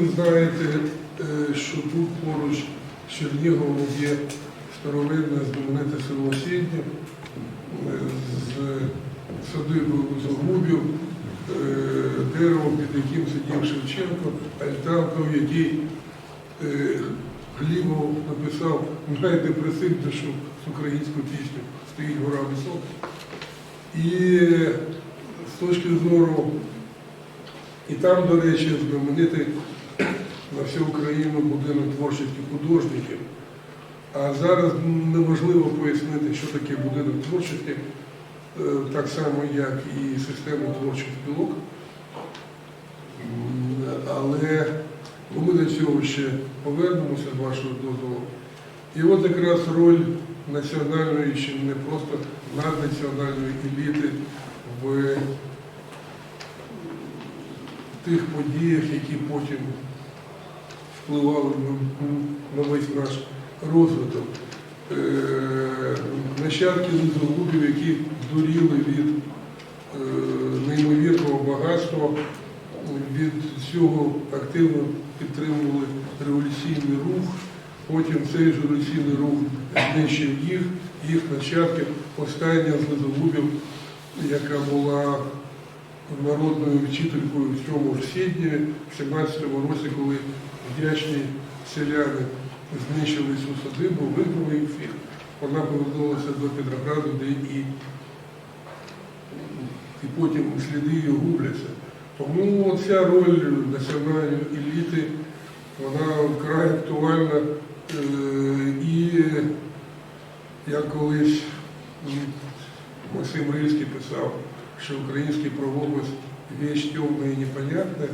Ви знаєте, е, що тут поруч з Черніговом є старовинне знамените село Сіднє е, з садибою Лузогубів, е, дерево, під яким сидів Шевченко, альтанка, в якій е, Глібов написав найдепресивнішу з українську пісню Стоїть гора висока. І з точки зору, і там, до речі, знаменитий на всю Україну будинок творчих художників. А зараз неможливо пояснити, що таке будинок творчості, е, так само, як і система творчих спілок. Але ми до цього ще повернемося з вашого дозволу. І от якраз роль національної чи не просто наднаціональної еліти в тих подіях, які потім впливали на- весь наш розвиток. Е, Нащадки лизогубів, які дуріли від е, неймовірного багатства, від цього активно підтримували революційний рух. Потім цей ж революційний рух знищив їх, їх нащадки. Остання з лизогубів, яка була народною вчителькою в цьому ж Сіднєві в 17-му році, коли вдячні селяни знищили цю садибу, вигнали їх. Вона повернулася до Петрограду, де і, і потім сліди її губляться. Тому ця роль національної еліти, вона вкрай актуальна. Е, І як колись Максим Рильський писав, що український правопис віч темне і непонятне,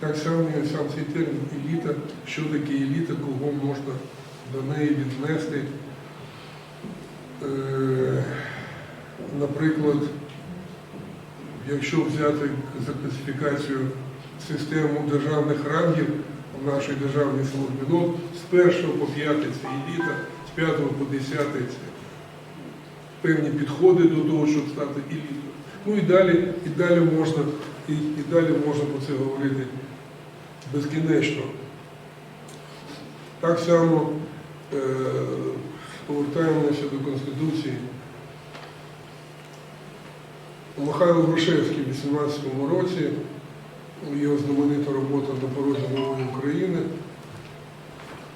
так само сам цей термін еліта, що таке еліта, кого можна до неї віднести. Е, Наприклад, якщо взяти за класифікацію систему державних рангів в нашій державній службі, ну, з першого по п'ятий це еліта, з п'ятого по десятий це певні підходи до того, щоб стати елітою. Ну і далі, і далі можна, і, і далі можна про це говорити безкінечно. Так само е, повертаємося до Конституції. Михайло Грушевський в 18-му році, його знаменита робота на порозі нової України.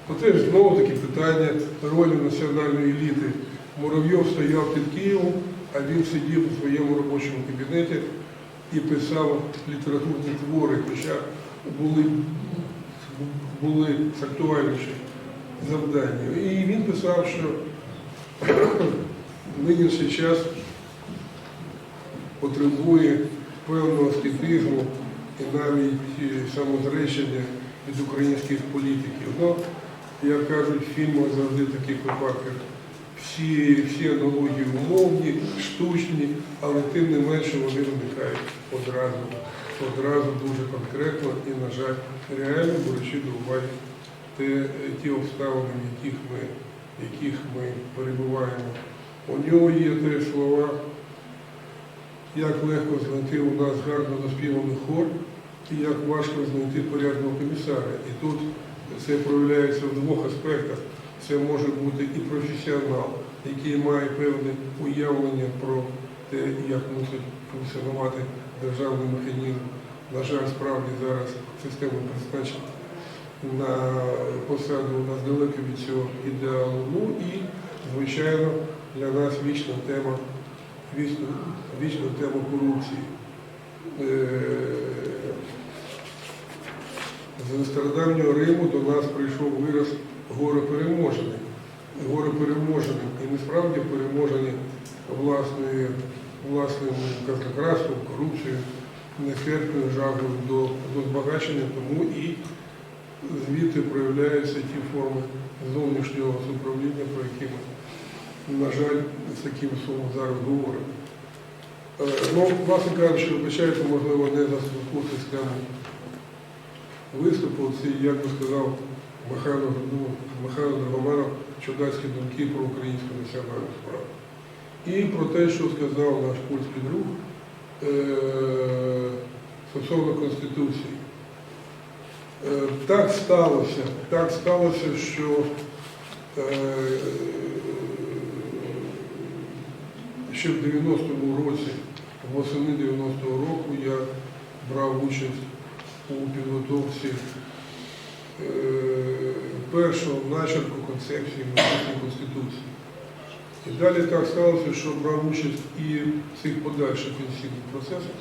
Оце ж знову таки питання ролі національної еліти. Муравйов стояв під Києвом, а він сидів у своєму робочому кабінеті і писав літературні твори, хоча були, були актуальніші завдання. І він писав, що нинішній час потребує певного скептизму і навіть е, самозречення від українських політиків. Ну, як кажуть, в фільмах завжди таких випадках всі, всі аналогії умовні, штучні, але тим не менше вони виникають одразу, одразу дуже конкретно і, на жаль, реально беручи до уваги те, ті обставини, в яких ми, яких ми перебуваємо. У нього є теж слова, як легко знайти у нас гарно заспіваний хор, і як важко знайти порядного комісара. І тут це проявляється в двох аспектах. Це може бути і професіонал, який має певне уявлення про те, як мусить функціонувати державний механізм. На жаль, справді зараз система призначення на посаду у нас далеко від цього ідеалу. Ну і, звичайно, для нас вічна тема, вічна, вічна тема корупції. Е, З стародавнього Риму до нас прийшов вираз горе переможений. Горе переможений. І насправді переможені власною, власним казнократством, корупцією, нестерпною жагою до, до збагачення, тому і звідти проявляються ті форми зовнішнього управління, про які ми, на жаль, з таким сумом зараз говоримо. Е, Ну, власне кажучи, вибачайте, можливо, не за святку систему виступу, це, як би сказав Михайло, ну, Михайло Драгоманов, чудацькі думки про українську національну справу. І про те, що сказав наш польський друг е, стосовно Конституції. Е, Так сталося, так сталося, що е, ще в 90-му році, восени 90-го року, я брав участь у підготовці першого начерку концепції конституції. І далі так сталося, що брав участь і в цих подальших конституційних процесах,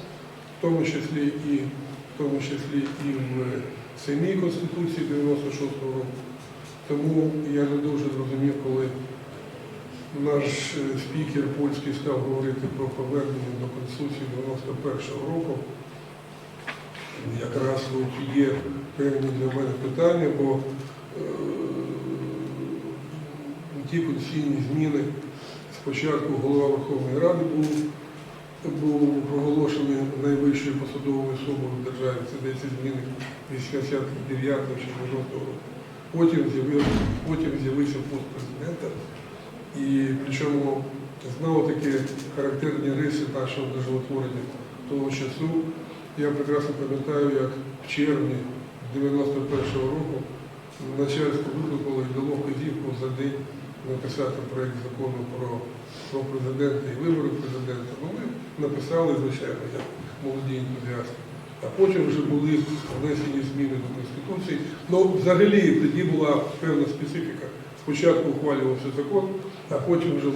в тому числі і в тому числі і в самій Конституції 96-го року. Тому я не дуже зрозумів, коли наш е, спікер польський став говорити про повернення до Конституції 91-го року. Якраз от є певні для мене питання, бо е, ті конституційні зміни спочатку голова Верховної Ради був, був проголошений найвищою посадовою особою в державі, це 10 зміни 89 чи 90 року. Потім з'явився, потім з'явився пост президента. І причому знову таки характерні риси нашого державотворення того часу. Я прекрасно пам'ятаю, як в червні 91-го року начальство викликало і дало вказівку за день написати проєкт закону про, про президента і вибори президента. Ну, ми написали, звичайно, як молоді ентузіасти. А потім вже були внесені зміни до Конституції. Ну, взагалі тоді була певна специфіка. Спочатку ухвалювався закон, а потім вже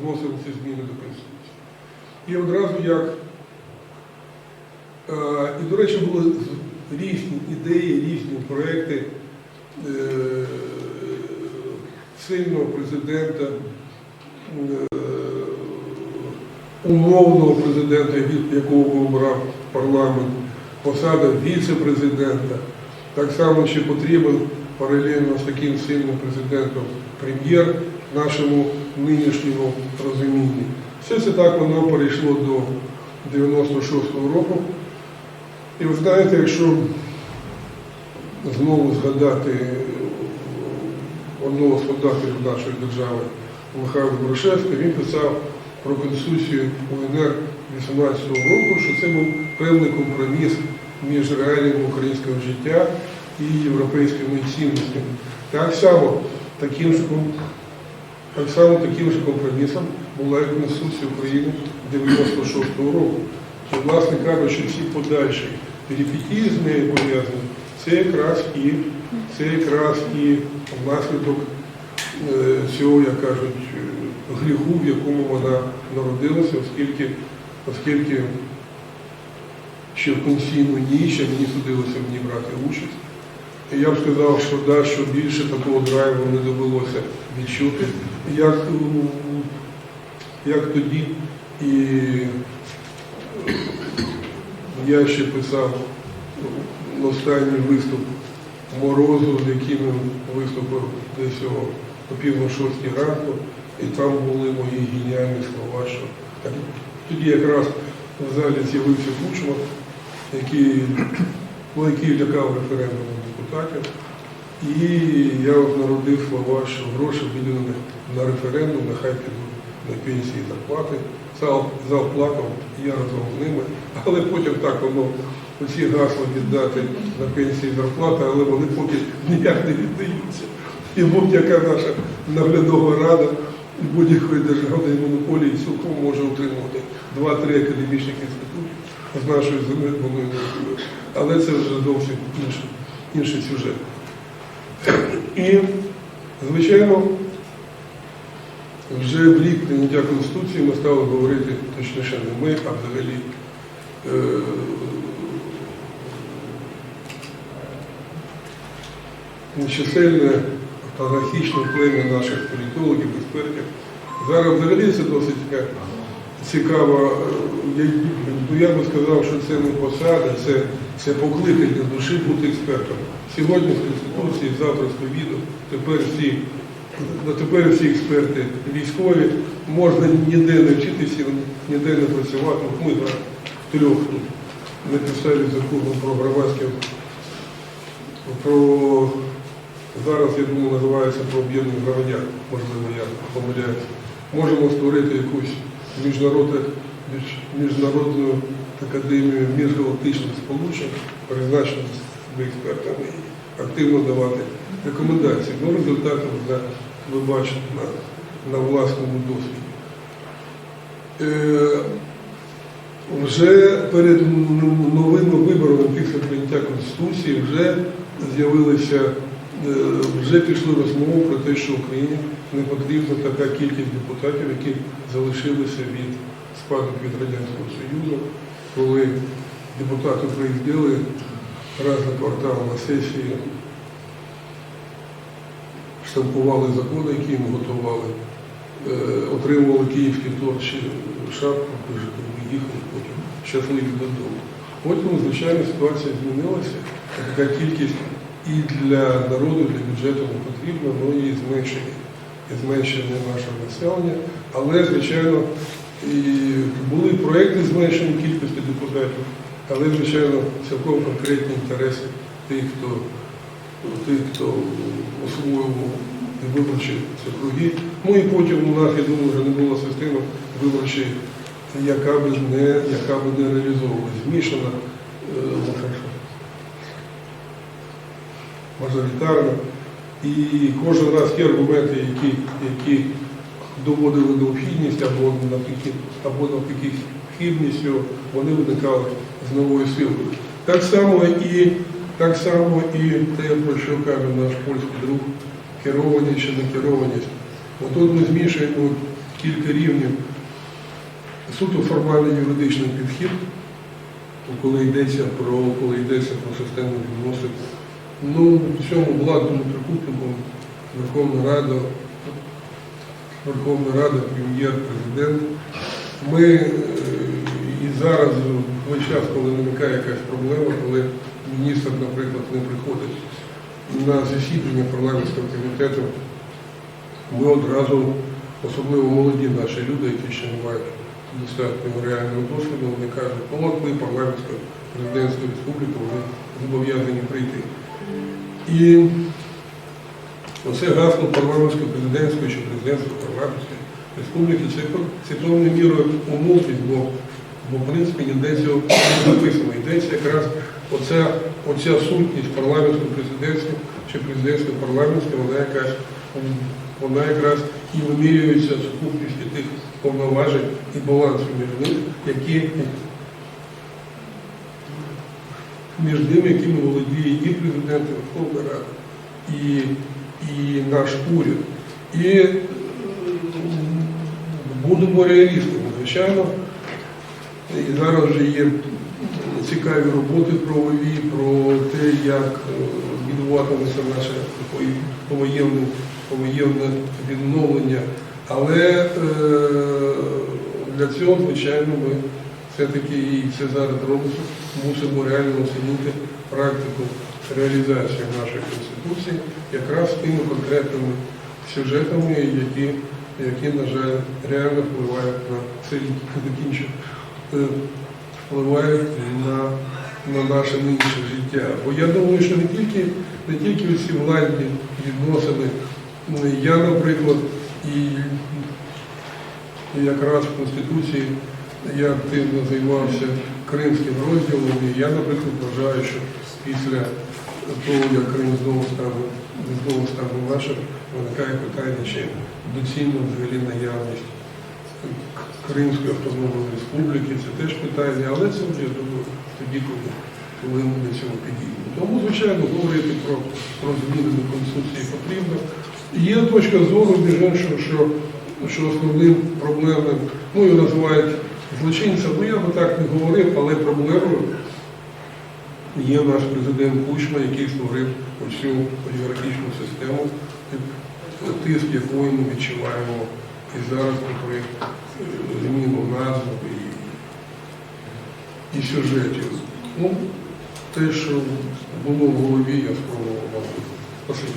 вносилися зміни до Конституції. І одразу як, е, і, до речі, були різні ідеї, різні проекти е, сильного президента, е, умовного президента, від якого обрав парламент, посада віце-президента. Так само, чи потрібен паралельно з таким сильним президентом прем'єр нашому нинішньому розумінні. Все це так воно перейшло до 96-го року. І ви знаєте, якщо знову згадати одного з фундаторів нашої держави Михайла Грушевського, він писав про Конституцію УНР 18-го року, що це був певний компроміс між реаліями українського життя і європейськими цінностями. Так само таким же, так само таким же компромісом була і Конституція України 96-го року. І, власне кажучи, всі подальші перипетії з нею пов'язані, це якраз і це якраз і наслідок е, цього, як кажуть, е, гріху, в якому вона народилася, оскільки, оскільки ще в пенсійну ніч мені судилося ній брати участь. І я б сказав, що, да, що більше такого драйву не довелося відчути, як, як тоді. І я ще писав останній виступ морозу, з яким він виступив десь о пів на шостій ранку, і там були мої геніальні слова, що тоді якраз в залі з'явився Кучма, який, який лякав референдумом депутатів. І я от народив слова, що гроші виділені на референдум, нехай підуть на пенсії зарплати. Зал я разом з ними, але потім так воно усі гасла віддати на пенсії зарплати, але вони поки ніяк не віддаються. І будь-яка наша наглядова рада будь-якої державної монополії цілком може отримувати два-три академічних інститути з нашої землі вони не. Але це вже зовсім інший, інший сюжет. І, звичайно, вже в рік прийняття Конституції ми стали говорити, точніше не ми, а взагалі е, нечисельне автографічне плем'я наших політологів, експертів. Зараз взагалі це досить така цікава. ну, я би сказав, що це не посада, це, це покликання душі бути експертом. Сьогодні з Конституції, завтра з ковіду, тепер всі, ну, тепер всі експерти військові, можна ніде не вчитися, ніде не працювати. Ми так, трьох написали закону про громадське, про зараз, я думаю, називається про об'єднання громадян, можливо, я помиляюся. Можемо створити якусь міжнародну, між- міжнародну академію міжгалактичних сполучень, призначену експертами активно давати рекомендації. Ну, результати вже ви бачите на, на власному досвіді. Е, вже перед новими виборами після прийняття Конституції вже з'явилися, е, вже пішли розмови про те, що Україні не потрібна така кількість депутатів, які залишилися від спадок від Радянського Союзу, коли депутати приїздили квартал на сесії, штампували закони, які їм готували, е, отримували київські торчі шапку, їхали потім щасливі додому. Потім, звичайно, ситуація змінилася. Така кількість і для народу, і для бюджету не потрібна, ну і зменшення, і зменшення нашого населення. Але, звичайно, і були проекти зменшення кількості депутатів, але, звичайно, цілком конкретні інтереси тих, хто тих, хто освоював виборчі округи. Ну і потім у нас, я думаю, вже не була система виборчої, яка б не, яка б не реалізовувалась. Змішана, е, ну, мажоритарна. І кожен раз ті аргументи, які, які доводили необхідність або або навпаки хибністю, вони виникали з новою силою. Так само і, так само і те, про що каже наш польський друг, керованість чи не керованість. Отут ми змішуємо кілька рівнів. Суто формальний юридичний підхід, коли йдеться про, коли йдеться про систему відносин. Ну, в цьому владному трикутнику Верховна Рада, Верховна Рада, прем'єр, президент. Ми е, і зараз весь час, коли виникає якась проблема, коли міністр, наприклад, не приходить на засідання парламентського комітету, ми одразу, особливо молоді наші люди, які ще не мають достатнього реального досвіду, вони кажуть, ну от ми парламентська президентська республіка, вони зобов'язані прийти. І оце гасло парламентської президентської чи президентської парламентської республіки, це, певною мірою умовність, бо, бо в принципі ніде цього не написано. Йдеться якраз оця, оця сутність парламентської президентської чи президентської парламентської, вона якась вона якраз і вимірюється сукупністю тих повноважень і балансу між ними, які між ними, якими володіє і президент, Верховна Рада, і, і наш уряд. І е, будемо реалістами, звичайно. І зараз вже є цікаві роботи правові про те, як е, відбуватиметься наше повоєнне, повоєнне відновлення. Але е, для цього, звичайно, ми все-таки і це зараз робиться, мусимо реально оцінити практику реалізації нашої Конституції якраз тими конкретними сюжетами, які, які на жаль, реально впливають на це закінчу, е, впливають на, на наше нинішнє життя. Бо я думаю, що не тільки, не тільки ці владні відносини, я, наприклад, і якраз в Конституції я активно займався кримським розділом, і я, наприклад, вважаю, що після того, як Крим знову стане, знову стане нашим, виникає питання, чи доцільно взагалі наявність Кримської автономної республіки, це теж питання, але це я думаю, тоді, коли, коли ми до цього підійдемо. Тому, звичайно, говорити про, про зміни до Конституції потрібно. Є точка зору, між іншим, що, що основним проблемним, ну його називають злочинцем, ну я би так не говорив, але проблемою є наш президент Кучма, який створив оцю олігархічну систему, тиск якої ми відчуваємо і зараз попри е, зміну назв і, і сюжетів. Ну, те, що було в голові, я спробував вам. Спасибо.